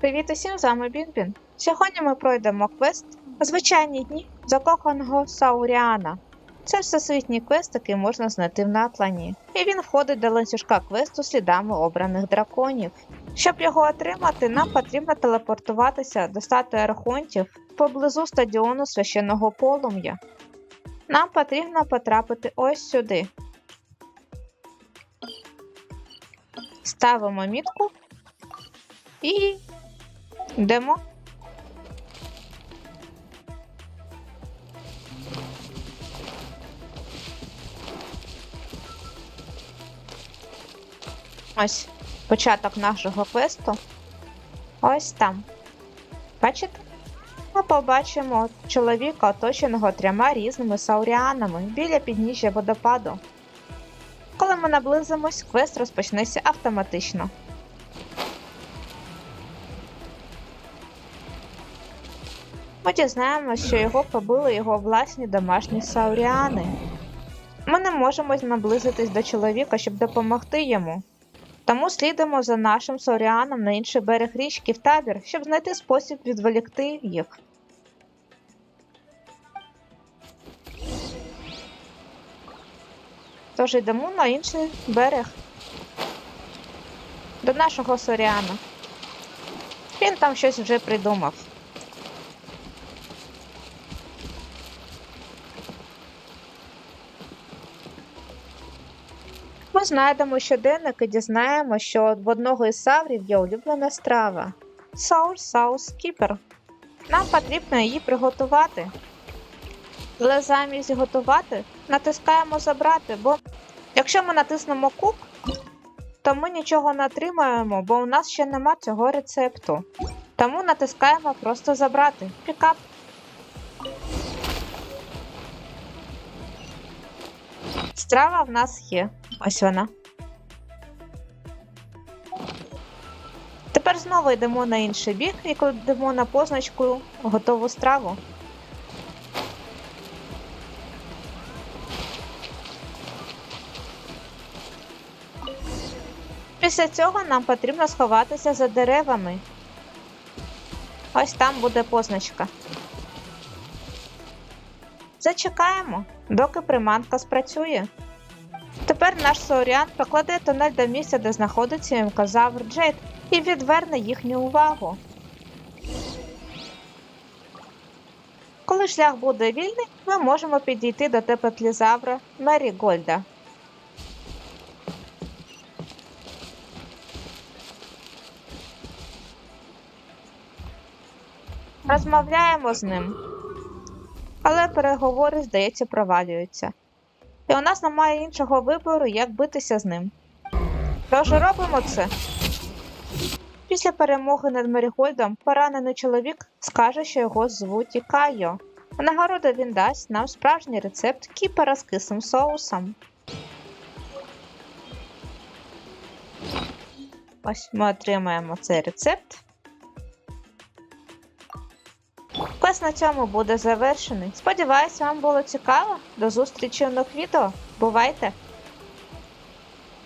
Привіт усім, з вами Бінбін. Сьогодні ми пройдемо квест Звичайні дні закоханого Сауріана. Це всесвітній квест, який можна знайти в Натлані. І він входить до ланцюжка квесту слідами обраних драконів. Щоб його отримати, нам потрібно телепортуватися до статуї архонтів поблизу стадіону священного полум'я. Нам потрібно потрапити ось сюди. Ставимо мітку і йдемо. Ось початок нашого квесту. Ось там. Бачите? Ми побачимо чоловіка, оточеного трьома різними сауріанами біля підніжжя водопаду. Коли ми наблизимось, квест розпочнеться автоматично. Ми дізнаємося, що його побили його власні домашні сауріани. Ми не можемо наблизитись до чоловіка, щоб допомогти йому. Тому слідимо за нашим сауріаном на інший берег річки в табір, щоб знайти спосіб відволікти їх. Тож йдемо на інший берег. До нашого соріана. Він там щось вже придумав. Ми знайдемо щоденник і дізнаємо, що в одного із саврів є улюблена страва Sour Sauce Keeper. Нам потрібно її приготувати. Але замість готувати натискаємо забрати, бо якщо ми натиснемо кук, то ми нічого не отримаємо, бо у нас ще нема цього рецепту. Тому натискаємо просто забрати. Пікап. Страва в нас є. Ось вона. Тепер знову йдемо на інший бік і кладемо на позначку готову страву. Після цього нам потрібно сховатися за деревами. Ось там буде позначка. Зачекаємо, доки приманка спрацює. Тепер наш Сауріан прокладе тунель до місця, де знаходиться МКЗавр Джейд, і відверне їхню увагу. Коли шлях буде вільний, ми можемо підійти до тепетлізавра Мері Гольда. Розмовляємо з ним, але переговори, здається, провалюються. І у нас немає іншого вибору, як битися з ним. Тож робимо це. Після перемоги над Мерігольдом поранений чоловік скаже, що його звуть Ікайо. У нагороду він дасть нам справжній рецепт кіпера з кислим соусом. Ось ми отримаємо цей рецепт. Квест на цьому буде завершений. Сподіваюсь, вам було цікаво. До зустрічі в нових відео. Бувайте!